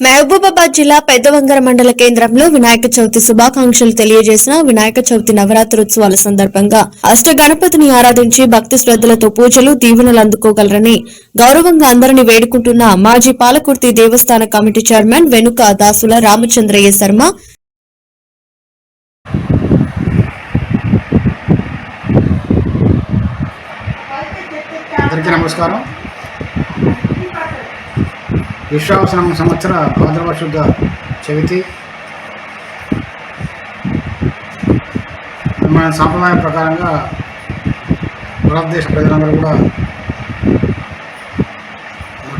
మహబూబాబాద్ జిల్లా పెద్దవంగర మండల కేంద్రంలో వినాయక చవితి శుభాకాంక్షలు తెలియజేసిన వినాయక చవితి నవరాత్రోత్సవాల సందర్భంగా అష్ట గణపతిని ఆరాధించి భక్తి శ్రద్ధలతో పూజలు దీవెనలు అందుకోగలరని గౌరవంగా అందరిని వేడుకుంటున్న మాజీ పాలకుర్తి దేవస్థాన కమిటీ చైర్మన్ వెనుక దాసుల రామచంద్రయ్య శర్మ. అందరికీ నమస్కారం. విశ్వావసనం సంవత్సర భాద్రవశుద్ధ చవితి. మన సాంప్రదాయం ప్రకారంగా భారతదేశ ప్రజలందరూ కూడా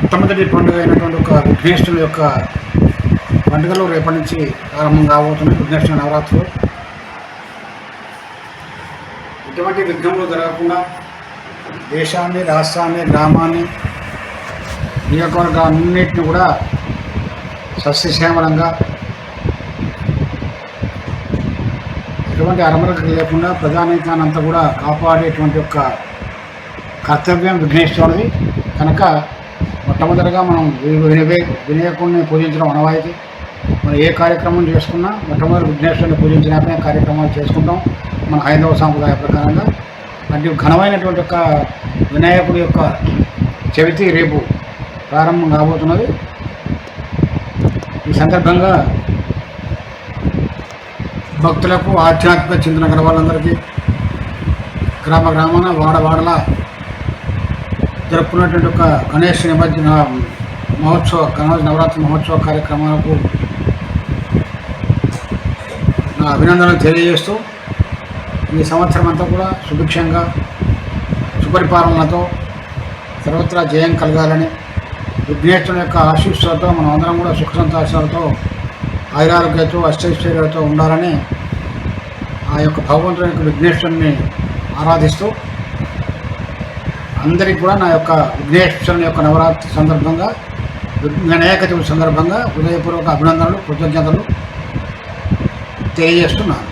మొట్టమొదటి పండుగ అయినటువంటి ఒక విఘ్నేశ్వరుల యొక్క పండుగలు రేపటి నుంచి ప్రారంభం కాబోతున్నాయి విఘ్నేశ్వర నవరాత్రులు. ఎటువంటి విఘ్నములు జరగకుండా దేశాన్ని రాష్ట్రాన్ని గ్రామాన్ని నియోజకవర్గాలన్నింటినీ కూడా సస్యశ్యామలంగా ఎటువంటి అరమరకు లేకుండా ప్రజానీకాన్ని అంతా కూడా కాపాడేటువంటి యొక్క కర్తవ్యం విఘ్నేశ్వరుడిది. కనుక మొట్టమొదటిగా మనం వినవే వినయ వినాయకుడిని పూజించడం అనవాయితీ మనం ఏ కార్యక్రమం చేసుకున్నా మొట్టమొదటి విఘ్నేశ్వరుని పూజించినాకనే కార్యక్రమాలు చేసుకుంటాం మన హైందవ సాంప్రదాయ ప్రకారంగా. అంటే ఘనమైనటువంటి యొక్క వినాయకుడి యొక్క చవితి రేపు ప్రారంభం కాబోతున్నది. ఈ సందర్భంగా భక్తులకు ఆధ్యాత్మిక చింతన గల వాళ్ళందరికీ గ్రామ గ్రామాన వాడవాడల జరుపుకున్నటువంటి ఒక గణేష్ నిమజ్జన మహోత్సవ గణేష్ నవరాత్రి మహోత్సవ కార్యక్రమాలకు నా అభినందనలు తెలియజేస్తూ ఈ సంవత్సరం అంతా కూడా సుభిక్షంగా సుపరిపాలనతో సర్వత్రా జయం కలగాలని విఘ్నేశ్వరుని యొక్క ఆశీస్సులతో మనం అందరం కూడా సుఖ సంతోషాలతో ఆయురారోగ్యంతో అష్టైశ్వర్యాలతో ఉండాలని ఆ యొక్క భగవంతుని యొక్క విఘ్నేశ్వరుని ఆరాధిస్తూ అందరికీ కూడా నా యొక్క విఘ్నేశ్వరుని యొక్క నవరాత్రి సందర్భంగా వినాయక చవితి సందర్భంగా హృదయపూర్వక అభినందనలు కృతజ్ఞతలు తెలియజేస్తున్నాను.